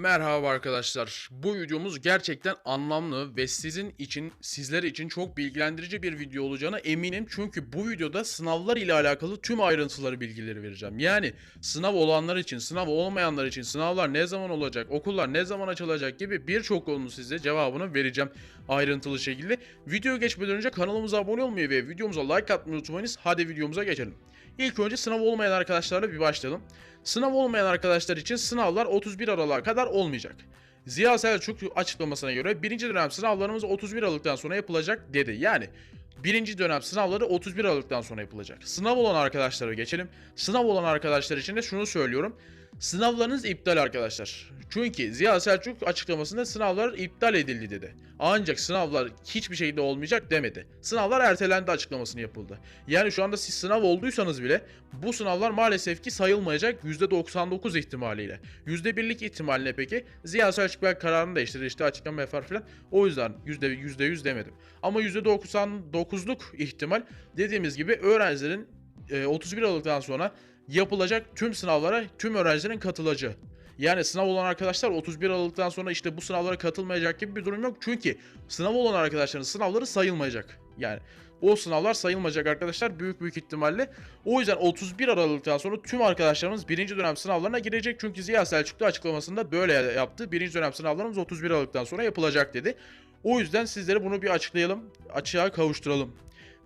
Merhaba arkadaşlar. Bu videomuz gerçekten anlamlı ve sizin için, sizler için çok bilgilendirici bir video olacağına eminim. Çünkü bu videoda sınavlar ile alakalı tüm ayrıntıları, bilgileri vereceğim. Yani sınav olanlar için, sınav olmayanlar için, sınavlar ne zaman olacak, okullar ne zaman açılacak gibi birçok konunun size cevabını vereceğim ayrıntılı şekilde. Videoya geçmeden önce kanalımıza abone olmayı ve videomuza like atmayı unutmayınız. Hadi videomuza geçelim. İlk önce sınav olmayan arkadaşlarla bir başlayalım. Sınav olmayan arkadaşlar için sınavlar 31 Aralık'a kadar olmayacak. Ziya Selçuk açıklamasına göre birinci dönem sınavlarımız 31 Aralık'tan sonra yapılacak dedi. Yani birinci dönem sınavları 31 Aralık'tan sonra yapılacak. Sınav olan arkadaşlara geçelim. Sınav olan arkadaşlar için de şunu söylüyorum. Sınavlarınız iptal arkadaşlar. Çünkü Ziya Selçuk açıklamasında sınavlar iptal edildi dedi. Ancak sınavlar hiçbir şekilde olmayacak demedi. Sınavlar ertelendi açıklamasını yapıldı. Yani şu anda siz sınav olduysanız bile bu sınavlar maalesef ki sayılmayacak %99 ihtimaliyle. %1'lik ihtimaline peki Ziya Selçuk belki kararını değiştirdi işte açıklama yapar falan. O yüzden %, %100 demedim. Ama %99'luk ihtimal dediğimiz gibi öğrencilerin e, 31 Aralık'tan sonra yapılacak tüm sınavlara tüm öğrencilerin katılacağı. Yani sınav olan arkadaşlar 31 Aralık'tan sonra işte bu sınavlara katılmayacak gibi bir durum yok. Çünkü sınav olan arkadaşların sınavları sayılmayacak. Yani o sınavlar sayılmayacak arkadaşlar büyük büyük ihtimalle. O yüzden 31 Aralık'tan sonra tüm arkadaşlarımız birinci dönem sınavlarına girecek. Çünkü Ziya Selçuk da açıklamasında böyle yaptı. Birinci dönem sınavlarımız 31 Aralık'tan sonra yapılacak dedi. O yüzden sizlere bunu bir açıklayalım, açığa kavuşturalım.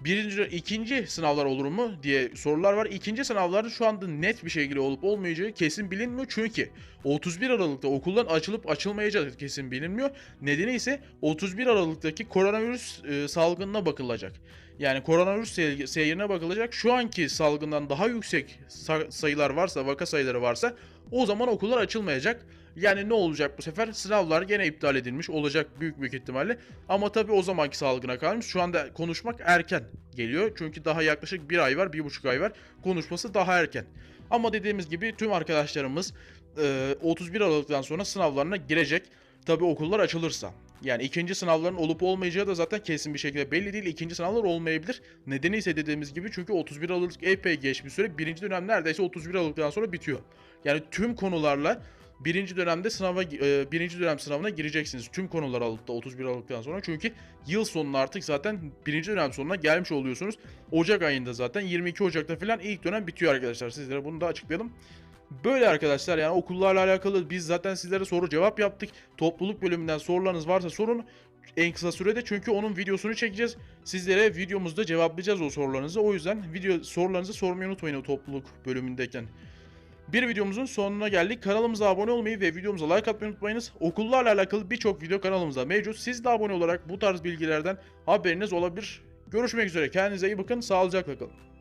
Birinci, ikinci sınavlar olur mu diye sorular var. İkinci sınavların şu anda net bir şekilde olup olmayacağı kesin bilinmiyor. Çünkü 31 Aralık'ta okulların açılıp açılmayacağı kesin bilinmiyor. Nedeni ise 31 Aralık'taki koronavirüs e, salgınına bakılacak. Yani koronavirüs sey- seyrine bakılacak. Şu anki salgından daha yüksek sa- sayılar varsa, vaka sayıları varsa o zaman okullar açılmayacak. Yani ne olacak bu sefer? Sınavlar gene iptal edilmiş olacak büyük büyük ihtimalle. Ama tabii o zamanki salgına kalmış. Şu anda konuşmak erken geliyor. Çünkü daha yaklaşık bir ay var, bir buçuk ay var. Konuşması daha erken. Ama dediğimiz gibi tüm arkadaşlarımız e, 31 Aralık'tan sonra sınavlarına girecek. Tabii okullar açılırsa. Yani ikinci sınavların olup olmayacağı da zaten kesin bir şekilde belli değil. İkinci sınavlar olmayabilir. Nedeni ise dediğimiz gibi çünkü 31 Aralık epey geç bir süre. Birinci dönem neredeyse 31 Aralık'tan sonra bitiyor. Yani tüm konularla birinci dönemde sınava e, birinci dönem sınavına gireceksiniz. Tüm konular alıp da 31 Aralık'tan sonra. Çünkü yıl sonuna artık zaten birinci dönem sonuna gelmiş oluyorsunuz. Ocak ayında zaten 22 Ocak'ta falan ilk dönem bitiyor arkadaşlar. Sizlere bunu da açıklayalım. Böyle arkadaşlar yani okullarla alakalı biz zaten sizlere soru cevap yaptık. Topluluk bölümünden sorularınız varsa sorun en kısa sürede çünkü onun videosunu çekeceğiz. Sizlere videomuzda cevaplayacağız o sorularınızı. O yüzden video sorularınızı sormayı unutmayın o topluluk bölümündeyken. Bir videomuzun sonuna geldik. Kanalımıza abone olmayı ve videomuza like atmayı unutmayınız. Okullarla alakalı birçok video kanalımızda mevcut. Siz de abone olarak bu tarz bilgilerden haberiniz olabilir. Görüşmek üzere. Kendinize iyi bakın. Sağlıcakla kalın.